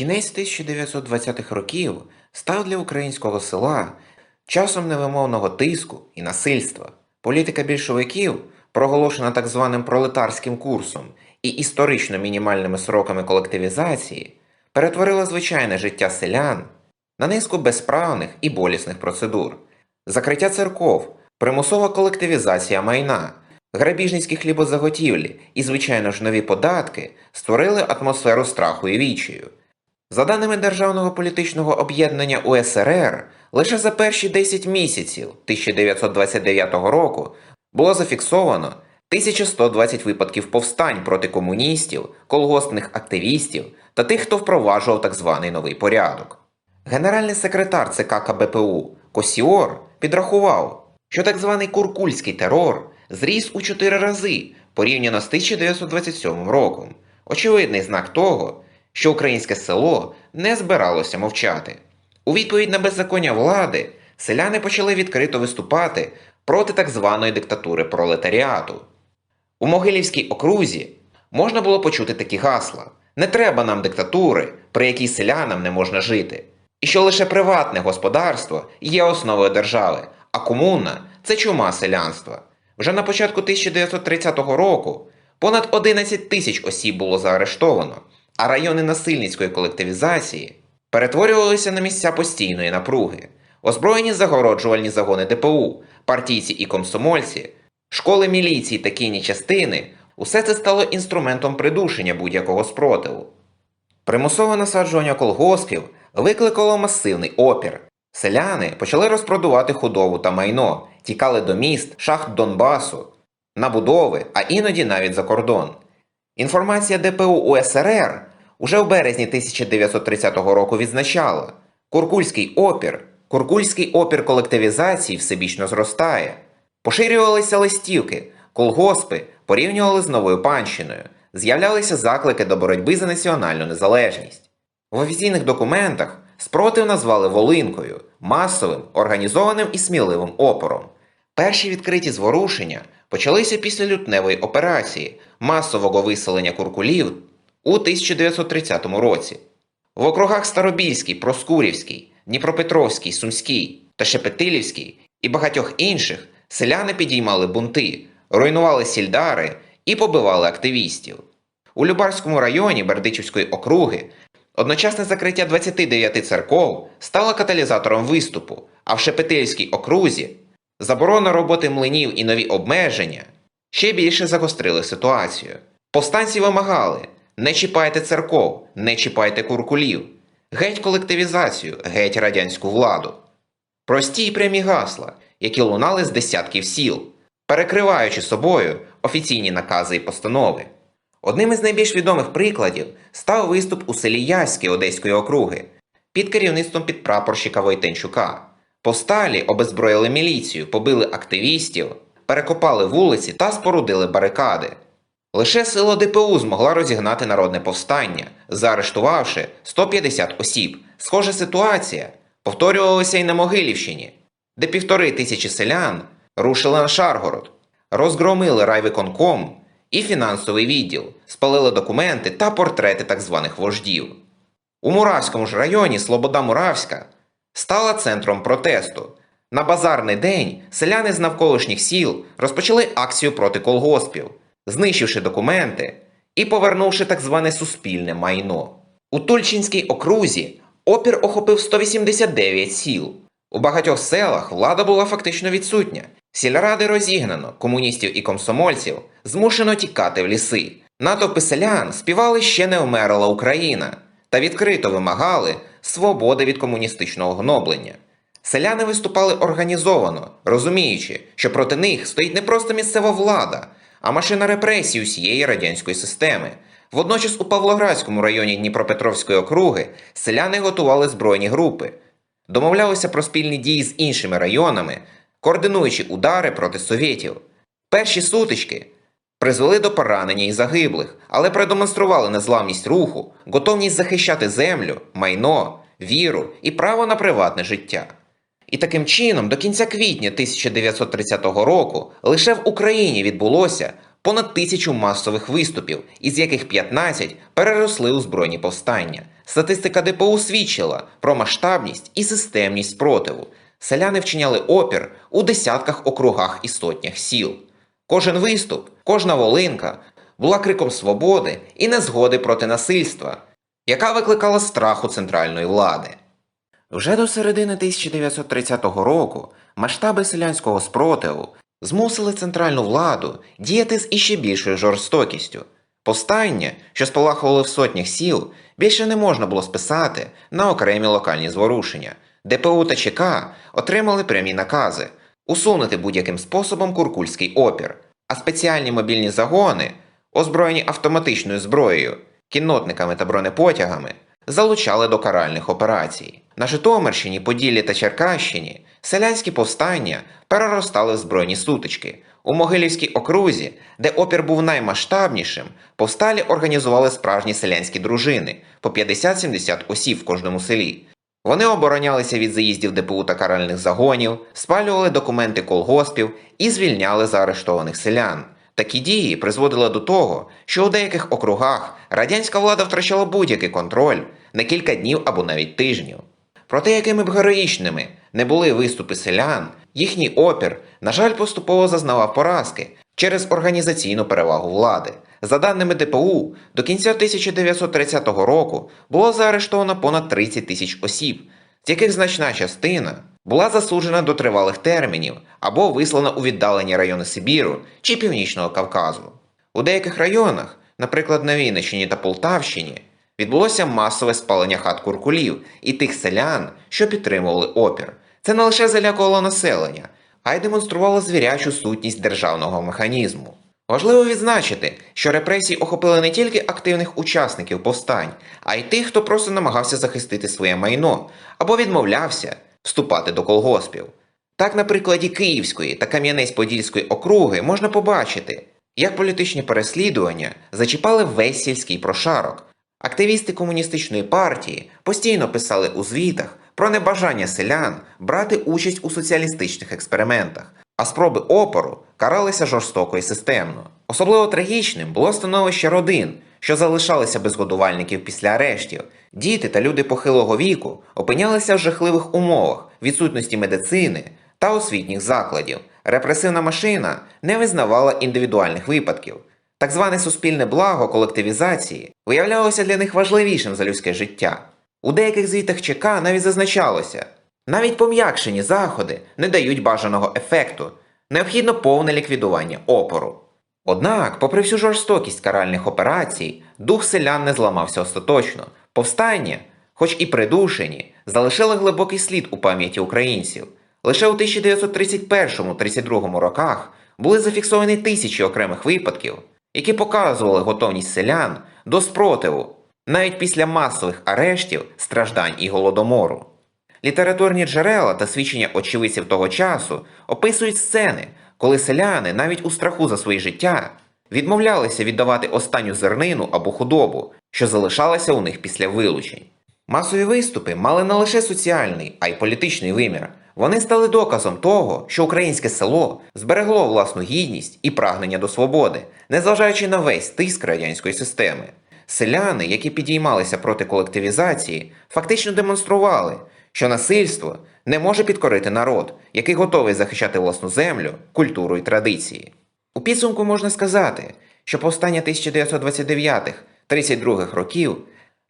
Кінець 1920-х років став для українського села часом невимовного тиску і насильства. Політика більшовиків, проголошена так званим пролетарським курсом і історично мінімальними сроками колективізації, перетворила звичайне життя селян на низку безправних і болісних процедур. Закриття церков, примусова колективізація майна, грабіжницькі хлібозаготівлі і, звичайно ж, нові податки створили атмосферу страху і відчаю. За даними Державного політичного об'єднання УСРР, лише за перші 10 місяців 1929 року було зафіксовано 1120 випадків повстань проти комуністів, колгоспних активістів та тих, хто впроваджував так званий новий порядок. Генеральний секретар ЦК КБПУ Косіор підрахував, що так званий куркульський терор зріс у 4 рази порівняно з 1927 роком. Очевидний знак того, що українське село не збиралося мовчати. У відповідь на беззаконня влади селяни почали відкрито виступати проти так званої диктатури пролетаріату. У Могилівській окрузі можна було почути такі гасла: не треба нам диктатури, при якій селянам не можна жити, і що лише приватне господарство є основою держави, а комуна це чума селянства. Вже на початку 1930 року понад 11 тисяч осіб було заарештовано, а райони насильницької колективізації перетворювалися на місця постійної напруги. Озброєні загороджувальні загони ДПУ, партійці і комсомольці, школи міліції та кінні частини усе це стало інструментом придушення будь-якого спротиву. Примусове насаджування колгоспів викликало масивний опір. Селяни почали розпродувати худобу та майно, тікали до міст, шахт Донбасу, на будови, а іноді навіть за кордон. Інформація ДПУ УСРР уже в березні 1930 року відзначала, куркульський опір, куркульський опір колективізації всебічно зростає. Поширювалися листівки, колгоспи порівнювали з новою панщиною, з'являлися заклики до боротьби за національну незалежність. В офіційних документах спротив назвали волинкою, масовим, організованим і сміливим опором. Перші відкриті зворушення почалися після лютневої операції масового виселення куркулів у 1930 році. В округах Старобільський, Проскурівський, Дніпропетровський, Сумський та Шепетилівський і багатьох інших селяни підіймали бунти, руйнували сільдари і побивали активістів. У Любарському районі Бердичівської округи одночасне закриття 29 церков стало каталізатором виступу, а в Шепетильській окрузі заборона роботи млинів і нові обмеження ще більше загострили ситуацію. Повстанці вимагали не чіпайте церков, не чіпайте куркулів, геть колективізацію, геть радянську владу. Прості й прямі гасла, які лунали з десятків сіл, перекриваючи собою офіційні накази і постанови. Одним із найбільш відомих прикладів став виступ у селі Яське Одеської округи під керівництвом підпрапорщика Войтенчука. Повсталі обезброїли міліцію, побили активістів, перекопали вулиці та спорудили барикади. Лише сила ДПУ змогла розігнати народне повстання, заарештувавши 150 осіб. Схожа ситуація повторювалася й на Могилівщині, де півтори тисячі селян рушили на Шаргород, розгромили райвиконком і фінансовий відділ, спалили документи та портрети так званих вождів. У Муравському ж районі Слобода Муравська стала центром протесту. На базарний день селяни з навколишніх сіл розпочали акцію проти колгоспів, знищивши документи і повернувши так зване суспільне майно. У Тульчинській окрузі опір охопив 189 сіл. У багатьох селах влада була фактично відсутня. Сільради розігнано, комуністів і комсомольців змушено тікати в ліси. Натовпи селян співали ще не вмерла Україна та відкрито вимагали свободи від комуністичного гноблення. Селяни виступали організовано, розуміючи, що проти них стоїть не просто місцева влада, а машина репресій усієї радянської системи. Водночас у Павлоградському районі Дніпропетровської округи селяни готували збройні групи, домовлялися про спільні дії з іншими районами, координуючи удари проти совєтів. Перші сутички призвели до поранення і загиблих, але продемонстрували незламність руху, готовність захищати землю, майно, віру і право на приватне життя. І таким чином, до кінця квітня 1930 року лише в Україні відбулося понад тисячу масових виступів, із яких 15 переросли у збройні повстання. Статистика ДПУ свідчила про масштабність і системність спротиву. Селяни вчиняли опір у десятках округах і сотнях сіл. Кожен виступ, кожна волинка була криком свободи і незгоди проти насильства, яка викликала страх у центральної влади. Вже до середини 1930 року масштаби селянського спротиву змусили центральну владу діяти з іще більшою жорстокістю. Повстання, що спалахували в сотнях сіл, більше не можна було списати на окремі локальні зворушення. ДПУ та ЧК отримали прямі накази усунути будь-яким способом куркульський опір, а спеціальні мобільні загони, озброєні автоматичною зброєю, кіннотниками та бронепотягами, залучали до каральних операцій. На Житомирщині, Поділлі та Черкащині селянські повстання переростали в збройні сутички. У Могилівській окрузі, де опір був наймасштабнішим, повсталі організували справжні селянські дружини по 50-70 осіб в кожному селі. Вони оборонялися від заїздів ДПУ та каральних загонів, спалювали документи колгоспів і звільняли заарештованих селян. Такі дії призводили до того, що у деяких округах радянська влада втрачала будь-який контроль на кілька днів або навіть тижнів. Проте, якими б героїчними не були виступи селян, їхній опір, на жаль, поступово зазнавав поразки через організаційну перевагу влади. За даними ДПУ, до кінця 1930 року було заарештовано понад 30 тисяч осіб, з яких значна частина була засуджена до тривалих термінів або вислана у віддалені райони Сибіру чи Північного Кавказу. У деяких районах, наприклад на Вінниччині та Полтавщині, відбулося масове спалення хат куркулів і тих селян, що підтримували опір. Це не лише залякувало населення, а й демонструвало звірячу сутність державного механізму. Важливо відзначити, що репресії охопили не тільки активних учасників повстань, а й тих, хто просто намагався захистити своє майно або відмовлявся вступати до колгоспів. Так, на прикладі Київської та Кам'янець-Подільської округи можна побачити, як політичні переслідування зачіпали весь сільський прошарок. Активісти комуністичної партії постійно писали у звітах про небажання селян брати участь у соціалістичних експериментах, а спроби опору каралися жорстоко і системно. Особливо трагічним було становище родин, що залишалися без годувальників після арештів. Діти та люди похилого віку опинялися в жахливих умовах відсутності медицини та освітніх закладів. Репресивна машина не визнавала індивідуальних випадків. Так зване суспільне благо колективізації виявлялося для них важливішим за людське життя. У деяких звітах ЧК навіть зазначалося, навіть пом'якшені заходи не дають бажаного ефекту, необхідно повне ліквідування опору. Однак, попри всю жорстокість каральних операцій, дух селян не зламався остаточно. Повстання, хоч і придушені, залишили глибокий слід у пам'яті українців. Лише у 1931-32 роках були зафіксовані тисячі окремих випадків, які показували готовність селян до спротиву навіть після масових арештів, страждань і голодомору. Літературні джерела та свідчення очевидців того часу описують сцени, коли селяни навіть у страху за своє життя відмовлялися віддавати останню зернину або худобу, що залишалася у них після вилучень. Масові виступи мали не лише соціальний, а й політичний вимір. Вони стали доказом того, що українське село зберегло власну гідність і прагнення до свободи, незважаючи на весь тиск радянської системи. Селяни, які підіймалися проти колективізації, фактично демонстрували, що насильство не може підкорити народ, який готовий захищати власну землю, культуру і традиції. У підсумку можна сказати, що повстання 1929-32 років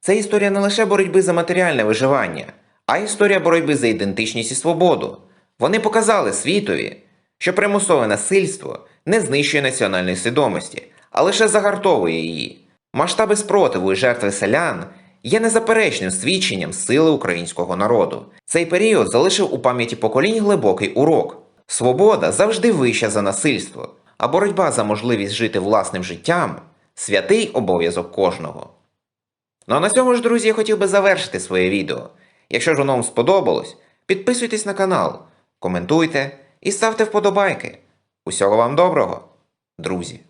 це історія не лише боротьби за матеріальне виживання, а історія боротьби за ідентичність і свободу. Вони показали світові, що примусове насильство не знищує національної свідомості, а лише загартовує її. Масштаби спротиву і жертви селян є незаперечним свідченням сили українського народу. Цей період залишив у пам'яті поколінь глибокий урок. Свобода завжди вища за насильство, а боротьба за можливість жити власним життям святий обов'язок кожного. Ну а на цьому ж, друзі, я хотів би завершити своє відео. Якщо ж воно вам сподобалось, підписуйтесь на канал, коментуйте і ставте вподобайки. Усього вам доброго, друзі!